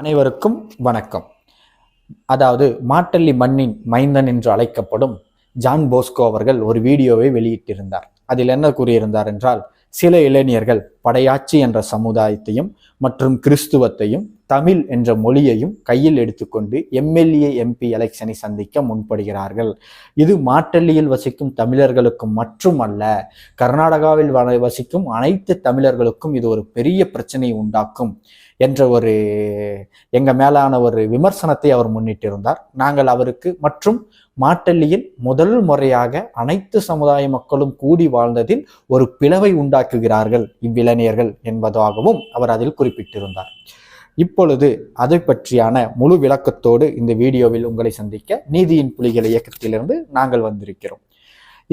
அனைவருக்கும் வணக்கம். அதாவது மாட்டள்ளி மண்ணின் மைந்தன் என்று அழைக்கப்படும் ஜான் போஸ்கோ அவர்கள் ஒரு வீடியோவை வெளியிட்டிருந்தார். அதில் என்ன கூறியிருந்தார் என்றால் சில இளைஞர்கள் படையாட்சி என்ற சமுதாயத்தையும் மற்றும் கிறிஸ்துவத்தையும் தமிழ் என்ற மொழியையும் கையில் எடுத்துக்கொண்டு எம்எல்ஏ எம்பி எலெக்ஷனை சந்திக்க முன்படுகிறார்கள் இது மாட்டள்ளியில் வசிக்கும் தமிழர்களுக்கும் மட்டுமல்ல கர்நாடகாவில் வ- வசிக்கும் அனைத்து தமிழர்களுக்கும் இது ஒரு பெரிய பிரச்சனையை உண்டாக்கும் என்ற ஒரு எங்க மேலான ஒரு விமர்சனத்தை அவர் முன்னிட்டு இருந்தார் நாங்கள் அவருக்கு மற்றும் மாட்டள்ளியில் முதல் முறையாக அனைத்து சமுதாய மக்களும் கூடி வாழ்ந்ததில் ஒரு பிளவை உண்டாக்குகிறார்கள் இவ்விளைஞர்கள் என்பதாகவும் அவர் அதில் குறிப்பிட்டிருந்தார். இப்பொழுது அதை பற்றியான முழு விளக்கத்தோடு இந்த வீடியோவில் உங்களை சந்திக்க நீதியின் புலிகள் இயக்கத்திலிருந்து நாங்கள் வந்திருக்கிறோம்.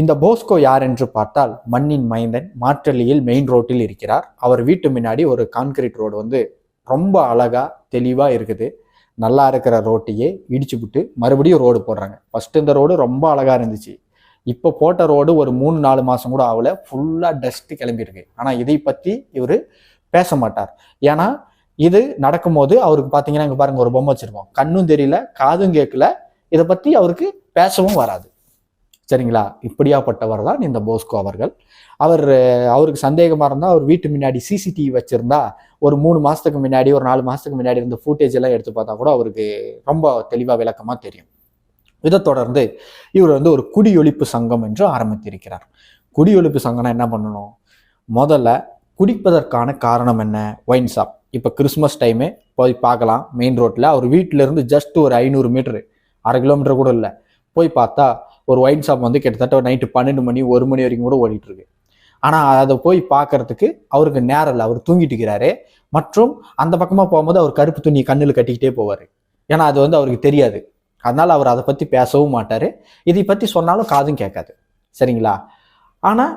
இந்த போஸ்கோ யார் என்று பார்த்தால் மண்ணின் மைந்தன் மாற்றள்ளியில் மெயின் ரோட்டில் இருக்கிறார். அவர் வீட்டு முன்னாடி ஒரு கான்கிரீட் ரோடு வந்து ரொம்ப அழகா தெளிவா இருக்குது. நல்லா இருக்கிற ரோட்டையே இடிச்சுப்புட்டு மறுபடியும் ரோடு போடுறாங்க. ஃபர்ஸ்ட் இந்த ரோடு ரொம்ப அழகா இருந்துச்சு. இப்போ போட்ட ரோடு ஒரு மூணு நாலு மாசம் கூட ஆகல. ஃபுல்லா டஸ்ட் கிளம்பியிருக்கு. ஆனா இதை பத்தி இவர் பேச மாட்டார். ஏன்னா இது நடக்கும்போது அவருக்கு பார்த்தீங்கன்னா இங்க பாருங்க ஒரு பொம்மை வச்சிருக்கோம். கண்ணும் தெரியல காதும் கேட்கல. இதை பத்தி அவருக்கு பேசவும் வராது. சரிங்களா? இப்படியாப்பட்டவர் தான் இந்த போஸ்கோ அவர்கள். அவர் அவருக்கு சந்தேகமா இருந்தா அவர் வீட்டு முன்னாடி சிசிடிவி வச்சிருந்தா ஒரு மூணு மாசத்துக்கு முன்னாடி ஒரு நாலு மாசத்துக்கு முன்னாடி இருந்த ஃபுட்டேஜ் எல்லாம் எடுத்து பார்த்தா கூட அவருக்கு ரொம்ப தெளிவா விளக்கமா தெரியும். இதை தொடர்ந்து இவர் வந்து ஒரு குடியொழிப்பு சங்கம் என்று ஆரம்பித்திருக்கிறார். குடியொழிப்பு சங்கம்னா என்ன பண்ணணும்? முதல்ல குடிப்பதற்கான காரணம் என்ன? Wine shop. இப்போ கிறிஸ்மஸ் டைமு போய் பார்க்கலாம். மெயின் ரோட்டில் அவர் வீட்டிலேருந்து ஜஸ்ட் ஒரு ஐநூறு மீட்ரு அரை கிலோமீட்டர் கூட இல்லை. போய் பார்த்தா ஒரு ஒயின் ஷாப் வந்து கிட்டத்தட்ட நைட்டு பன்னெண்டு மணி ஒரு மணி வரைக்கும் கூட ஓடிட்டுருக்கு ஆனால் அதை போய் பார்க்கறதுக்கு அவருக்கு நேரம் இல்லை. அவர் தூங்கிட்டு இருக்கிறாரு. மற்றும் அந்த பக்கமாக போகும்போது அவர் கருப்பு துணி கண்ணில் கட்டிக்கிட்டே போவார். ஏன்னா அது வந்து அவருக்கு தெரியாது. அதனால் அவர் அதை பற்றி பேசவும் மாட்டார். இதை பற்றி சொன்னாலும் காதும் கேட்காது. சரிங்களா? ஆனால்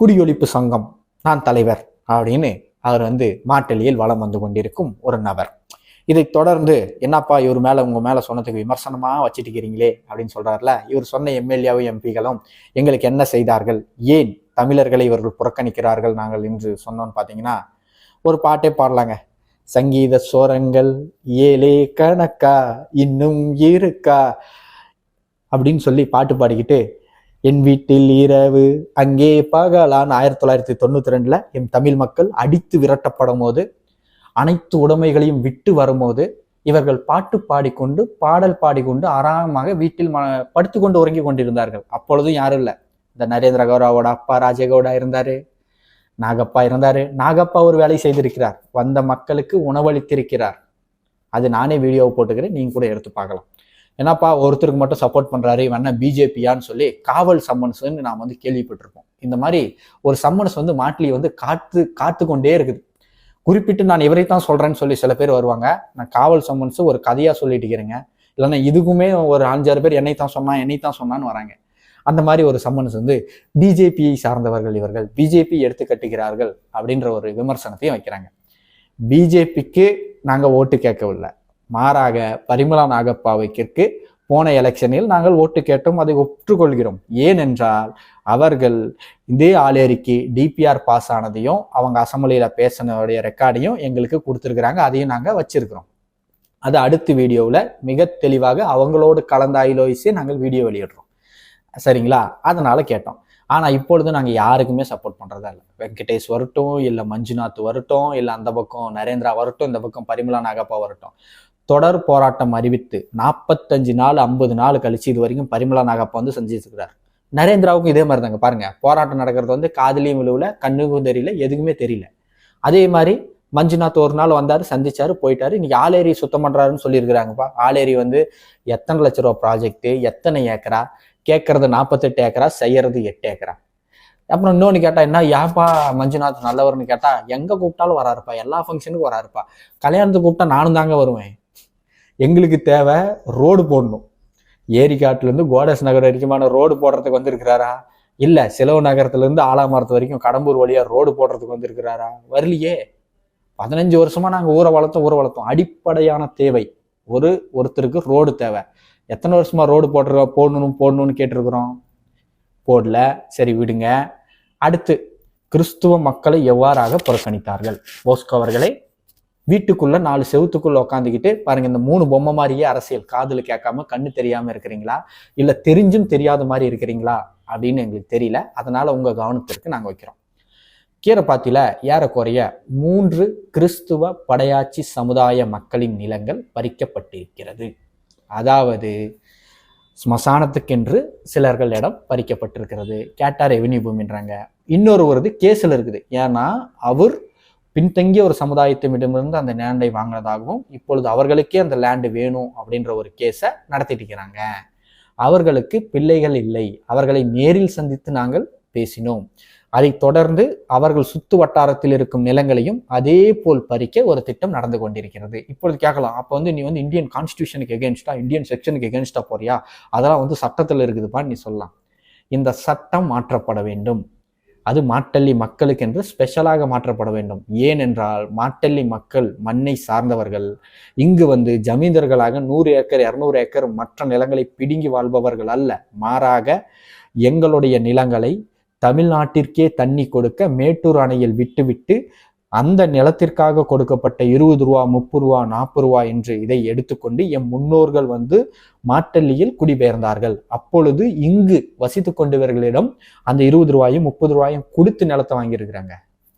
குடியொழிப்பு சங்கம் நான் தலைவர் அப்படின்னு அவர் வந்து மாட்டெளியில் வலம் வந்து கொண்டிருக்கும் ஒரு நபர். இதை தொடர்ந்து என்னப்பா இவர் மேலே உங்கள் மேலே சொன்னதுக்கு விமர்சனமாக வச்சுட்டுக்கிறீங்களே அப்படின்னு சொல்கிறார்ல இவர் சொன்ன எம்எல்ஏவும் எம்பிகளும் எங்களுக்கு என்ன செய்தார்கள்? ஏன் தமிழர்களை இவர்கள் புறக்கணிக்கிறார்கள்? நாங்கள் என்று சொன்னோன்னு பார்த்தீங்கன்னா ஒரு பாட்டே பாடலாங்க. சங்கீத சோரங்கள் ஏலே கணக்கா இன்னும் இருக்கா? அப்படின்னு சொல்லி பாட்டு பாடிக்கிட்டு என் வீட்டில் இரவு. அங்கே பகலான் ஆயிரத்தி தொள்ளாயிரத்தி தொண்ணூற்றி ரெண்டில் என் தமிழ் மக்கள் அடித்து விரட்டப்படும் போது அனைத்து உடைமைகளையும் விட்டு வரும்போது இவர்கள் பாட்டு பாடிக்கொண்டு பாடல் பாடிக்கொண்டு ஆறாமமாக வீட்டில் ம படுத்துக்கொண்டு உறங்கி கொண்டிருந்தார்கள். அப்பொழுதும் யாரும் இல்லை. இந்த நரேந்திர கௌராவோட அப்பா ராஜேகவுடா இருந்தார். நாகப்பா இருந்தார். நாகப்பா ஒரு வேலை செய்திருக்கிறார். வந்த மக்களுக்கு உணவளித்திருக்கிறார். அது நானே வீடியோவை போட்டுக்கிறேன். நீங்கள் கூட எடுத்து பார்க்கலாம். என்னப்பா ஒருத்தருக்கு மட்டும் சப்போர்ட் பண்ணுறாரு இவன் என்ன பிஜேபியான்னு சொல்லி காவல் சம்மன்ஸ்ன்னு நாம் வந்து கேள்விப்பட்டிருப்போம். இந்த மாதிரி ஒரு சம்மன்ஸ் வந்து மாட்டிலி வந்து காத்து காத்து கொண்டே இருக்குது. குறிப்பிட்டு நான் இவரை தான் சொல்கிறேன்னு சொல்லி சில பேர் வருவாங்க. நான் காவல் சம்மன்ஸ் ஒரு கதையாக சொல்லிட்டு இருக்கிறேங்க. இல்லைன்னா இதுக்குமே ஒரு அஞ்சாறு பேர் என்னை தான் சொன்னான் என்னை தான் சொன்னான்னு வராங்க. அந்த மாதிரி ஒரு சம்மன்ஸ் வந்து பிஜேபியை சார்ந்தவர்கள் இவர்கள் பிஜேபி எடுத்து கட்டுகிறார்கள் அப்படின்ற ஒரு விமர்சனத்தையும் வைக்கிறாங்க. பிஜேபிக்கு நாங்கள் ஓட்டு கேட்கவில்லை. மாறாக பரிமளா நாகப்பாவைக்கிற்கு போன எலெக்ஷனில் நாங்கள் ஓட்டு கேட்டோம் அதை ஒற்றுக்கொள்கிறோம். ஏனென்றால் அவர்கள் இதே ஆளேரிக்கு டிபிஆர் பாஸ் ஆனதையும் அவங்க அசம்பளியில் பேசினோடைய ரெக்கார்டையும் எங்களுக்கு கொடுத்துருக்குறாங்க அதையும் நாங்கள் வச்சிருக்கிறோம். அது அடுத்த வீடியோவில் மிக தெளிவாக அவங்களோடு கலந்தாயிலோயிசே நாங்கள் வீடியோ வெளியிடுறோம். சரிங்களா? அதனால கேட்டோம். ஆனால் இப்பொழுது நாங்கள் யாருக்குமே சப்போர்ட் பண்ணுறதா இல்லை. வெங்கடேஷ் வரட்டும் இல்லை மஞ்சுநாத் வரட்டும் இல்லை அந்த பக்கம் நரேந்திரா வரட்டும் இந்த பக்கம் பரிமலா நாகப்பா வரட்டும். தொடர் போராட்டம் அறிவித்து நாற்பத்தஞ்சு நாள் ஐம்பது நாள் கழிச்சு இது வரைக்கும் பரிமளா நாகப்பா வந்து செஞ்சிருக்கிறார் நரேந்திராவுக்கும் இதே மாதிரி தாங்க பாருங்க போராட்டம் நடக்கிறது வந்து காதலியும் விழுவுல கண்ணுக்கும் தெரியல எதுக்குமே தெரியல. அதே மாதிரி மஞ்சுநாத் ஒரு நாள் வந்தாரு சந்திச்சாரு போயிட்டாரு. இன்னைக்கு ஆலேரி சுத்தம் பண்றாருன்னு சொல்லியிருக்கிறாங்கப்பா. ஆலேரி வந்து எத்தனை லட்ச ரூபா ப்ராஜெக்ட் எத்தனை ஏக்கரா? கேட்கறது நாற்பத்தெட்டு ஏக்கரா செய்யறது எட்டு ஏக்கரா? அப்புறம் இன்னொன்று கேட்டால் என்ன ஏன்ப்பா மஞ்சுநாத் நல்லவர்னு கேட்டால் எங்கே கூப்பிட்டாலும் வராருப்பா. எல்லா ஃபங்க்ஷனுக்கும் வராருப்பா. கல்யாணத்துக்கு கூப்பிட்டா நானும் தாங்க வருவேன். எங்களுக்கு தேவை ரோடு போடணும். ஏரிக்காட்டிலேருந்து கோடஸ் நகர் வரைக்குமான ரோடு போடுறதுக்கு வந்திருக்கிறாரா? இல்லை சிலவு நகரத்துலேருந்து ஆலாமரத்து வரைக்கும் கடம்பூர் வழியாக ரோடு போடுறதுக்கு வந்திருக்கிறாரா? வரலையே. பதினஞ்சு வருஷமாக நாங்கள் ஊரை வளர்த்தோம் ஊரை வளர்த்தோம். அடிப்படையான தேவை. ஒரு ஒருத்தருக்கு ரோடு தேவை. எத்தனை வருஷமாக ரோடு போடுற போடணும் போடணும்னு கேட்டிருக்கிறோம். போடல. சரி விடுங்க. அடுத்து கிறிஸ்துவ மக்களை எவ்வாறாக புறக்கணித்தார்கள்? போஸ்கோ அவர்களை வீட்டுக்குள்ள நாலு செவுத்துக்குள்ள உட்காந்துக்கிட்டு பாருங்க இந்த மூணு பொம்மை மாதிரியே அரசியல். காதில் கேட்காம கண்ணு தெரியாம இருக்கிறீங்களா? இல்ல தெரிஞ்சும் தெரியாத மாதிரி இருக்கிறீங்களா? அப்படின்னு எங்களுக்கு தெரியல. அதனால உங்க கவனத்திற்கு நாங்க வைக்கிறோம். கீரைப்பாத்தியில ஏறக்குறைய மூன்று கிறிஸ்துவ படையாட்சி சமுதாய மக்களின் நிலங்கள் பறிக்கப்பட்டிருக்கிறது. அதாவது ஸ்மசானத்துக்கென்று சிலர்கள் இடம் பறிக்கப்பட்டிருக்கிறது. கேட்டார் ரெவென்யூ பூமின்றாங்க. இன்னொரு ஒரு கேஸில் இருக்குது. ஏன்னா அவர் பின்தங்கிய ஒரு சமுதாயத்திடமிருந்து அந்த லேண்டை வாங்கினதாகவும் இப்பொழுது அவர்களுக்கே அந்த லேண்டு வேணும் அப்படின்ற ஒரு கேஸை நடத்திட்டு இருக்கிறாங்க. அவர்களுக்கு பிள்ளைகள் இல்லை. அவர்களை நேரில் சந்தித்து நாங்கள் பேசினோம். அதைத் தொடர்ந்து அவர்கள் சுத்து வட்டாரத்தில் இருக்கும் நிலங்களையும் அதே போல் பறிக்க ஒரு திட்டம் நடந்து கொண்டிருக்கிறது. இப்பொழுது கேட்கலாம் அப்போ வந்து நீ வந்து இந்தியன் கான்ஸ்டியூஷனுக்கு எகேன்ஸ்டா இந்தியன் செக்ஷனுக்கு எகேன்ஸ்டா போறியா? அதெல்லாம் வந்து சட்டத்தில் இருக்குதுப்பா நீ சொல்லலாம். இந்த சட்டம் மாற்றப்பட வேண்டும். அது மாட்டள்ளி மக்களுக்கு என்று ஸ்பெஷலாக மாற்றப்பட வேண்டும். ஏனென்றால் மாட்டள்ளி மக்கள் மண்ணை சார்ந்தவர்கள். இங்கு வந்து ஜமீந்தர்களாக நூறு ஏக்கர் இரநூறு ஏக்கர் மற்ற நிலங்களை பிடுங்கி வாழ்பவர்கள் அல்ல. மாறாக எங்களுடைய நிலங்களை தமிழ்நாட்டிற்கே தண்ணி கொடுக்க மேட்டூர் அணையில் விட்டுவிட்டு அந்த நிலத்திற்காக கொடுக்கப்பட்ட இருபது ரூபா முப்பது ரூபா நாற்பது ரூபா என்று இதை எடுத்துக்கொண்டு எம் முன்னோர்கள் வந்து மாட்டல்லியில் குடிபெயர்ந்தார்கள். அப்பொழுது இங்கு வசித்து கொண்டவர்களிடம் அந்த இருபது ரூபாயும் முப்பது ரூபாயும் கொடுத்து நிலத்தை வாங்கியிருக்கிறாங்க.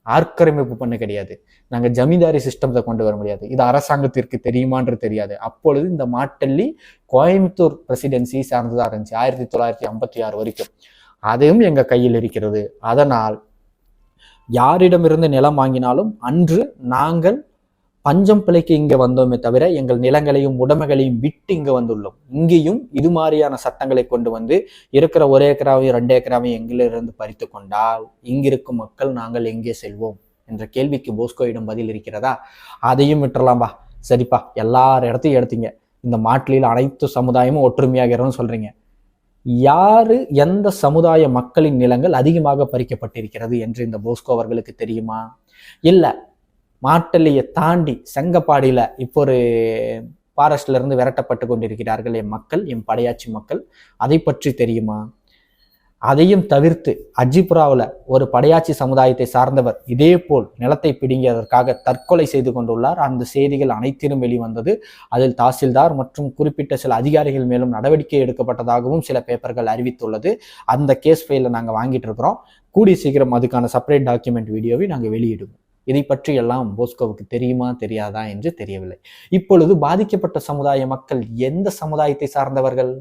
ஆக்கிரமிப்பு பண்ண கிடையாது. நாங்க ஜமீன்தாரி சிஸ்டத்தை கொண்டு வர முடியாது. இது அரசாங்கத்திற்கு தெரியுமான்று தெரியாது. அப்பொழுது இந்த மாட்டல்லி கோயம்புத்தூர் பிரசிடென்சி சார்ந்ததா இருந்துச்சு. ஆயிரத்தி தொள்ளாயிரத்தி ஐம்பத்தி ஆறு வரைக்கும். அதையும் எங்க கையில் இருக்கிறது. அதனால் யாரிடமிருந்து நிலம் வாங்கினாலும் அன்று நாங்கள் பஞ்சம் பிழைக்கு இங்கே வந்தோமே தவிர எங்கள் நிலங்களையும் உடமைகளையும் விட்டு இங்கே வந்துள்ளோம். இங்கேயும் இது மாதிரியான சட்டங்களை கொண்டு வந்து இருக்கிற ஒரு ஏக்கராவையும் ரெண்டு ஏக்கராவையும் எங்கிலிருந்து பறித்து கொண்டால் இங்கிருக்கும் மக்கள் நாங்கள் எங்கே செல்வோம்? என்ற கேள்விக்கு போஸ்கோயிடம் பதில் இருக்கிறதா? அதையும் விட்டுறலாம்பா சரிப்பா. எல்லார் இடத்தையும் எடுத்தீங்க. இந்த மாட்டிலில் அனைத்து சமுதாயமும் ஒற்றுமையாகிறோம்னு சொல்றீங்க. யாரு எந்த சமுதாய மக்களின் நிலங்கள் அதிகமாக பறிக்கப்பட்டிருக்கிறது என்று இந்த போஸ்கோ அவர்களுக்கு தெரியுமா? இல்ல மாட்டலியை தாண்டி செங்கப்பாடியில இப்போ ஒரு ஃபாரஸ்ட்ல இருந்து விரட்டப்பட்டு கொண்டிருக்கிறார்கள் என் மக்கள் என் படையாட்சி மக்கள் அதை பற்றி தெரியுமா? அதையும் தவிர்த்து அஜிபுராவில் ஒரு படையாட்சி சமுதாயத்தை சார்ந்தவர் இதே போல் நிலத்தை பிடுங்கியதற்காக தற்கொலை செய்து கொண்டுள்ளார். அந்த செய்திகள் அனைத்திலும் வெளிவந்தது. அதில் தாசில்தார் மற்றும் குறிப்பிட்ட சில அதிகாரிகள் மேலும் நடவடிக்கை எடுக்கப்பட்டதாகவும் சில பேப்பர்கள் அறிவித்துள்ளது. அந்த கேஸ் ஃபைலில் நாங்கள் வாங்கிட்டு இருக்கிறோம். கூடி சீக்கிரம் அதுக்கான செப்பரேட் டாக்குமெண்ட் வீடியோவை நாங்கள் வெளியிடுவோம். இதை பற்றி எல்லாம் போஸ்கோவுக்கு தெரியுமா தெரியாதா என்று தெரியவில்லை. இப்பொழுது பாதிக்கப்பட்ட சமுதாய மக்கள் எந்த சமுதாயத்தை சார்ந்தவர்கள்?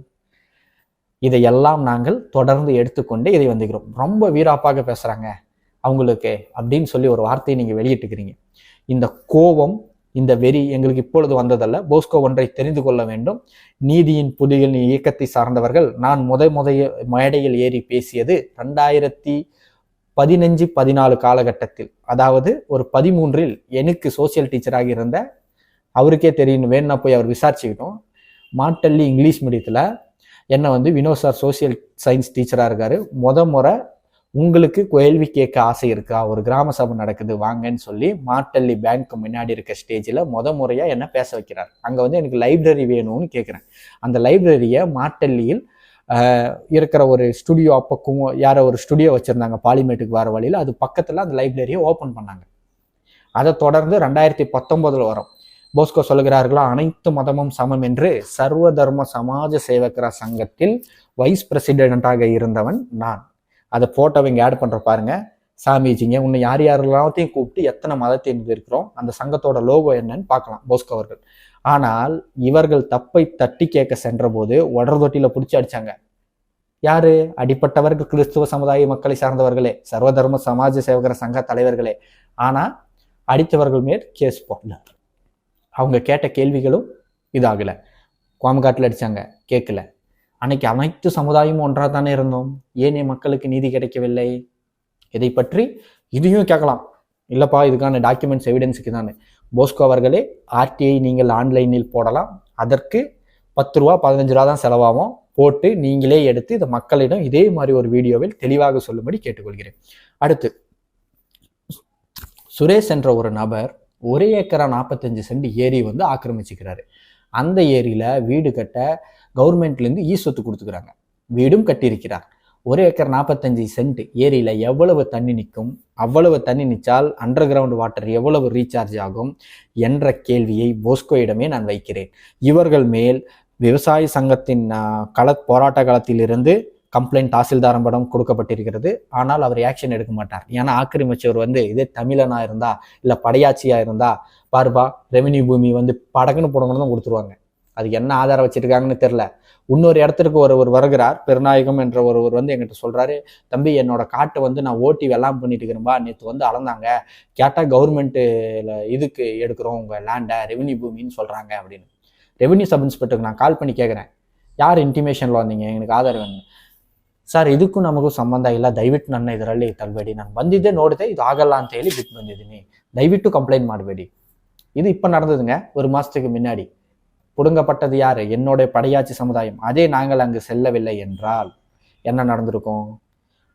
இதையெல்லாம் நாங்கள் தொடர்ந்து எடுத்துக்கொண்டு இதை வந்துக்கிறோம். ரொம்ப வீராப்பாக பேசுகிறாங்க அவங்களுக்கு அப்படின்னு சொல்லி ஒரு வார்த்தையை நீங்கள் வெளியிட்டுக்கிறீங்க இந்த கோபம் இந்த வெறி எங்களுக்கு இப்பொழுது வந்ததல்ல. போஸ்கோ ஒன்றை தெரிந்து கொள்ள வேண்டும். நீதியின் புலிகள் இயக்கத்தை சார்ந்தவர்கள் நான் முத முதைய மேடையில் ஏறி பேசியது ரெண்டாயிரத்தி பதினஞ்சு பதினாலு காலகட்டத்தில். அதாவது ஒரு பதிமூன்றில் எனக்கு சோசியல் டீச்சராக இருந்த அவருக்கே தெரியும் வேணும்னா போய் அவர் விசாரிச்சுக்கிட்டோம். மாட்டல்லி இங்கிலீஷ் மீடியத்தில் என்னை வந்து வினோத் சார் சோசியல் சயின்ஸ் டீச்சராக இருக்காரு. முத முறை உங்களுக்கு கேள்வி கேட்க ஆசை இருக்கா? ஒரு கிராம சபை நடக்குது வாங்கன்னு சொல்லி மாட்டல்லி பேங்க் முன்னாடி இருக்க ஸ்டேஜில் முத முறையாக என்ன பேச வைக்கிறார்? அங்கே வந்து எனக்கு லைப்ரரி வேணும்னு கேட்குறேன். அந்த லைப்ரரியை மாட்டல்லியில் இருக்கிற ஒரு ஸ்டுடியோ அப்பக்கும் யாரோ ஒரு ஸ்டுடியோ வச்சுருந்தாங்க பாலிமேட்டுக்கு வர வழியில் அது பக்கத்தில் அந்த லைப்ரரியை ஓப்பன் பண்ணாங்க. அதை தொடர்ந்து ரெண்டாயிரத்தி பத்தொம்போதில் வரும். போஸ்கோ சொல்லுகிறார்களா? அனைத்து மதமும் சமம் என்று சர்வ தர்ம சமாஜ சேவகரா சங்கத்தில் வைஸ் பிரசிடென்ட்டாக இருந்தவன் நான். அதை போட்டோவை இங்கே ஆட் பண்ணுற பாருங்க. சாமிஜிங்க உன்னை யார் யாரெல்லாத்தையும் கூப்பிட்டு எத்தனை மதத்தை இருக்கிறோம் அந்த சங்கத்தோட லோகோ என்னன்னு பார்க்கலாம் போஸ்கோ அவர்கள். ஆனால் இவர்கள் தப்பை தட்டி கேட்க சென்றபோது உடர் தொட்டியில பிடிச்சி அடிச்சாங்க. யாரு? அடிப்பட்டவர்கள் கிறிஸ்துவ சமுதாய மக்களை சார்ந்தவர்களே சர்வதர்ம சமாஜ சேவகர சங்க தலைவர்களே. ஆனா அடித்தவர்கள் மேல் கேஸ் போடல. அவங்க கேட்ட கேள்விகளும் இதாகலை. கோமகாட்டில் அடித்தாங்க கேட்கல. அன்னைக்கு அனைத்து சமுதாயமும் ஒன்றாக தானே இருந்தோம். ஏன் என் மக்களுக்கு நீதி கிடைக்கவில்லை? இதை பற்றி இதையும் கேட்கலாம். இல்லைப்பா இதுக்கான டாக்குமெண்ட்ஸ் எவிடன்ஸுக்கு தானே. போஸ்கோ அவர்களே ஆர்டிஐ நீங்கள் ஆன்லைனில் போடலாம். அதற்கு பத்து ரூபா பதினஞ்சு ரூபா தான் செலவாகும். போட்டு நீங்களே எடுத்து இதை மக்களிடம் இதே மாதிரி ஒரு வீடியோவில் தெளிவாக சொல்லும்படி கேட்டுக்கொள்கிறேன். அடுத்து சுரேஷ் என்ற ஒரு நபர் ஒரே ஏக்கரா நாற்பத்தஞ்சு சென்ட் ஏரி வந்து ஆக்கிரமிச்சுக்கிறாரு. அந்த ஏரியில் வீடு கட்ட கவர்மெண்ட்லேருந்து ஈ சொத்து கொடுத்துக்கிறாங்க. வீடும் கட்டியிருக்கிறார் ஒரு ஏக்கர் நாற்பத்தஞ்சு சென்ட் ஏரியில் எவ்வளவு தண்ணி நிற்கும்? அவ்வளவு தண்ணி நிற்றால் அண்டர் கிரவுண்ட் வாட்டர் எவ்வளவு ரீசார்ஜ் ஆகும்? என்ற கேள்வியை போஸ்கோயிடமே நான் வைக்கிறேன். இவர்கள் மேல் விவசாய சங்கத்தின் கள போராட்ட காலத்திலிருந்து கம்ப்ளைண்ட் தாசில்தாரம்படம் கொடுக்கப்பட்டிருக்கிறது. ஆனால் அவர் ஆக்ஷன் எடுக்க மாட்டார். ஏன்னா ஆக்கிரமிச்சவர் வந்து இதே தமிழனா இருந்தா இல்லை படையாட்சியா இருந்தா பாருப்பா ரெவென்யூ பூமி வந்து படகுன்னு போடணும்னு தான் கொடுத்துருவாங்க. அதுக்கு என்ன ஆதாரம் வச்சிருக்காங்கன்னு தெரில இன்னொரு இடத்துக்கு ஒருவர் வருகிறார் பெருநாயகம் என்ற ஒருவர் வந்து எங்கிட்ட சொல்கிறாரு தம்பி என்னோட காட்டை வந்து நான் ஓட்டி வெள்ளாம் பண்ணிட்டு இருக்கிறேன்பா நேற்று வந்து அளந்தாங்க. கேட்டால் கவர்மெண்ட்டில் இதுக்கு எடுக்கிறோம் உங்கள் லேண்டை ரெவென்யூ பூமின்னு சொல்கிறாங்க அப்படின்னு. ரெவென்யூ சப் இன்ஸ்பெக்டருக்கு நான் கால் பண்ணி கேட்குறேன் யார் இன்டிமேஷனில் வந்தீங்க? எனக்கு ஆதார் வேணும் ಸರ್ ಇದಕ್ಕೂ ನಮಗೂ ಸಂಬಂಧ ಇಲ್ಲ ದಯವಿಟ್ಟು ನನ್ನ ಇದರಲ್ಲಿ ತರಬೇಡಿ ನಾನು ಬಂದಿದ್ದೆ ನೋಡಿದೆ ಇದು ಆಗಲ್ಲ ಅಂತ ಹೇಳಿ ಬಿಟ್ಟು ಬಂದಿದ್ದೀನಿ ದಯವಿಟ್ಟು ಕಂಪ್ಲೇಂಟ್ ಮಾಡಬೇಡಿ இது இப்போ நடந்ததுங்க ஒரு மாசத்துக்கு முன்னாடி புடுங்கப்பட்டது யாரு என்னோட படையாட்சி சமுதாயம் அதே நாங்கள் அங்கு செல்லவில்லை என்றால் என்ன நடந்திருக்கும்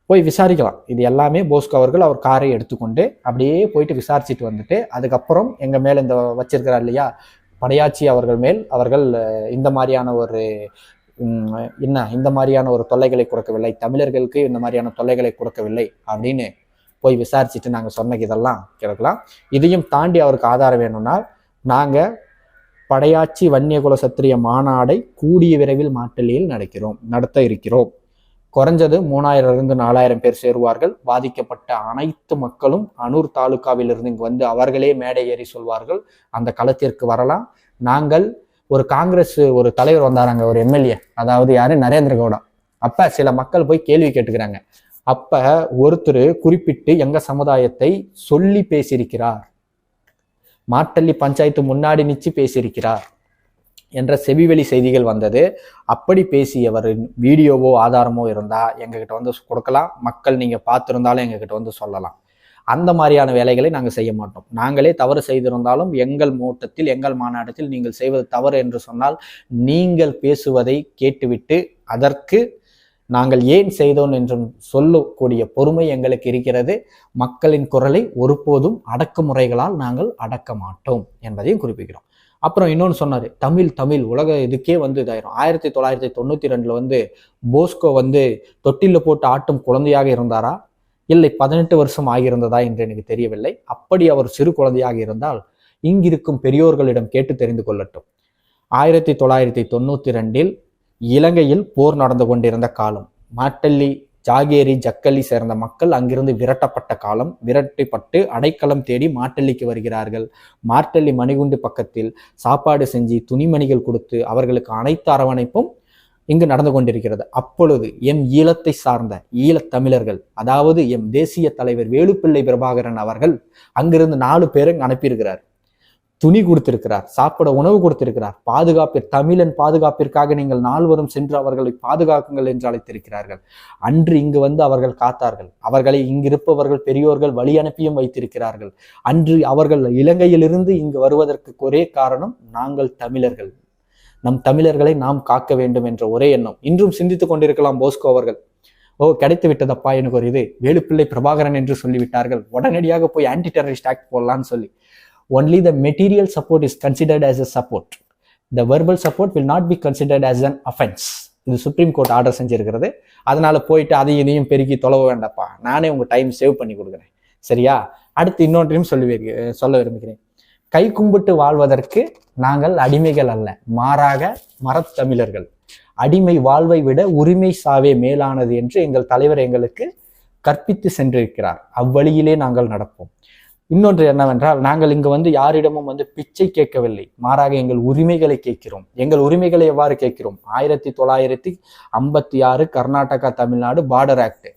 போய் விசாரிக்கலாம் இது எல்லாமே போஸ்கோ அவர்கள் அவர் காரை எடுத்துக்கொண்டு அப்படியே போயிட்டு விசாரிச்சுட்டு வந்துட்டு அதுக்கப்புறம் எங்க மேல இந்த வச்சிருக்கிறார் இல்லையா படையாச்சி அவர்கள் மேல் அவர்கள் அஹ், இந்த மாதிரியான ஒரு உம், என்ன இந்த மாதிரியான ஒரு தொல்லைகளை கொடுக்கவில்லை தமிழர்களுக்கு இந்த மாதிரியான தொல்லைகளை கொடுக்கவில்லை அப்படின்னு போய் விசாரிச்சுட்டு நாங்கள் சொன்ன இதெல்லாம் கேட்கலாம். இதையும் தாண்டி அவருக்கு ஆதாரம் வேணும்னா நாங்கள் படையாச்சி வன்னியகுல சத்திரிய மாநாடை கூடிய விரைவில் மாட்டலியில் நடக்கிறோம் நடத்த இருக்கிறோம். குறைஞ்சது மூணாயிரம் இருந்து நாலாயிரம் பேர் சேருவார்கள். பாதிக்கப்பட்ட அனைத்து மக்களும் அனூர் தாலுகாவிலிருந்து இங்கு வந்து அவர்களே மேடை ஏறி சொல்வார்கள். அந்த களத்திற்கு வரலாம். நாங்கள் ஒரு காங்கிரஸ் ஒரு தலைவர் வந்தாராங்க ஒரு எம்எல்ஏ. அதாவது யாரு? நரேந்திர கவுடா. அப்ப சில மக்கள் போய் கேள்வி கேட்டுக்கிறாங்க. அப்ப ஒருத்தர் குறிப்பிட்டு எங்க சமுதாயத்தை சொல்லி பேசியிருக்கிறார். மாட்டள்ளி பஞ்சாயத்து முன்னாடி நிச்சு பேசியிருக்கிறார் என்ற செவிவெளி செய்திகள் வந்தது. அப்படி பேசியவரின் வீடியோவோ ஆதாரமோ இருந்தா எங்ககிட்ட வந்து கொடுக்கலாம். மக்கள் நீங்க பார்த்துருந்தாலும் எங்ககிட்ட வந்து சொல்லலாம். அந்த மாதிரியான வேலைகளை நாங்கள் செய்ய மாட்டோம். நாங்களே தவறு செய்திருந்தாலும் எங்கள் மூட்டத்தில் எங்கள் மாநாட்டத்தில் நீங்கள் செய்வது தவறு என்று சொன்னால் நீங்கள் பேசுவதை கேட்டுவிட்டு அதற்கு நாங்கள் ஏன் செய்தோம் என்றும் சொல்லக்கூடிய பொறுமை எங்களுக்கு இருக்கிறது. மக்களின் குரலை ஒருபோதும் அடக்குமுறைகளால் நாங்கள் அடக்க மாட்டோம் என்பதையும் குறிப்பிக்கிறோம். அப்புறம் இன்னொன்று சொன்னார் தமிழ் தமிழ் உலக இதுக்கே வந்து இதாயிரும். ஆயிரத்தி தொள்ளாயிரத்தி தொண்ணூற்றி ரெண்டில் வந்து போஸ்கோ வந்து தொட்டிலில் போட்டு ஆட்டும் குழந்தையாக இருந்தாரா? இல்லை பதினெட்டு வருஷம் ஆகியிருந்ததா என்று எனக்கு தெரியவில்லை. அப்படி அவர் சிறு குழந்தையாக இருந்தால் இங்கிருக்கும் பெரியோர்களிடம் கேட்டு தெரிந்து கொள்ளட்டும். ஆயிரத்தி தொள்ளாயிரத்தி தொண்ணூற்றி ரெண்டில் இலங்கையில் போர் நடந்து கொண்டிருந்த காலம் மாட்டல்லி ஜாகேரி ஜக்கலி சேர்ந்த மக்கள் அங்கிருந்து விரட்டப்பட்ட காலம் விரட்டப்பட்டு அடைக்கலம் தேடி மாட்டல்லிக்கு வருகிறார்கள். மாட்டல்லி மணிகுண்டு பக்கத்தில் சாப்பாடு செஞ்சு துணிமணிகள் கொடுத்து அவர்களுக்கு அனைத்து அரவணைப்பும் இங்கு நடந்து கொண்டிருக்கிறது. அப்பொழுது எம் ஈழத்தை சார்ந்த ஈழத் தமிழர்கள் அதாவது எம் தேசிய தலைவர் வேலுப்பிள்ளை பிரபாகரன் அவர்கள் அங்கிருந்து நாலு பேரை அனுப்பியிருக்கிறார். துணி கொடுத்திருக்கிறார் சாப்பிட உணவு கொடுத்திருக்கிறார். பாதுகாப்பு தமிழன் பாதுகாப்பிற்காக நீங்கள் நால்வரும் சென்று அவர்களை பாதுகாக்குங்கள் என்று அழைத்திருக்கிறார்கள். அன்று இங்கு வந்து அவர்கள் காத்தார்கள். அவர்களை இங்கிருப்பவர்கள் பெரியோர்கள் வழி அனுப்பியும் வைத்திருக்கிறார்கள். அன்று அவர்கள் இலங்கையிலிருந்து இங்கு வருவதற்கு ஒரே காரணம் நாங்கள் தமிழர்கள். நம் தமிழர்களை நாம் காக்க வேண்டும் என்ற ஒரே எண்ணம். இன்றும் சிந்தித்து கொண்டிருக்கலாம் போஸ்கோ அவர்கள். ஓ கிடைத்து விட்டதப்பா எனக்கு ஒரு இது. வேலுப்பிள்ளை பிரபாகரன் என்று சொல்லிவிட்டார்கள். உடனடியாக போய் ஆன்டி டெரரிஸ்ட் ஆக்ட் போடலான்னு சொல்லி. Only the material support is considered as a support the verbal support will not be considered as an offence இது சுப்ரீம் கோர்ட் ஆர்டர் செஞ்சிருக்கிறது. அதனால போயிட்டு அதையும் இதையும் பெருக்கி தொலைவ வேண்டாப்பா நானே உங்க டைம் சேவ் பண்ணி கொடுக்குறேன். சரியா? அடுத்து இன்னொன்றையும் சொல்லி சொல்ல விரும்புகிறேன். கை கும்பிட்டு வாழ்வதற்கு நாங்கள் அடிமைகள் அல்ல மாறாக மரத்தமிழர்கள். அடிமை வாழ்வை விட உரிமை சாவே மேலானது என்று எங்கள் தலைவர் எங்களுக்கு கற்பித்து சென்றிருக்கிறார். அவ்வழியிலே நாங்கள் நடப்போம். இன்னொன்று என்னவென்றால் நாங்கள் இங்கு வந்து யாரிடமும் வந்து பிச்சை கேட்கவில்லை. மாறாக எங்கள் உரிமைகளை கேட்கிறோம். எங்கள் உரிமைகளை எவ்வாறு கேட்கிறோம்? ஆயிரத்தி தொள்ளாயிரத்தி ஐம்பத்தி ஆறு கர்நாடகா தமிழ்நாடு பார்டர் ஆக்ட்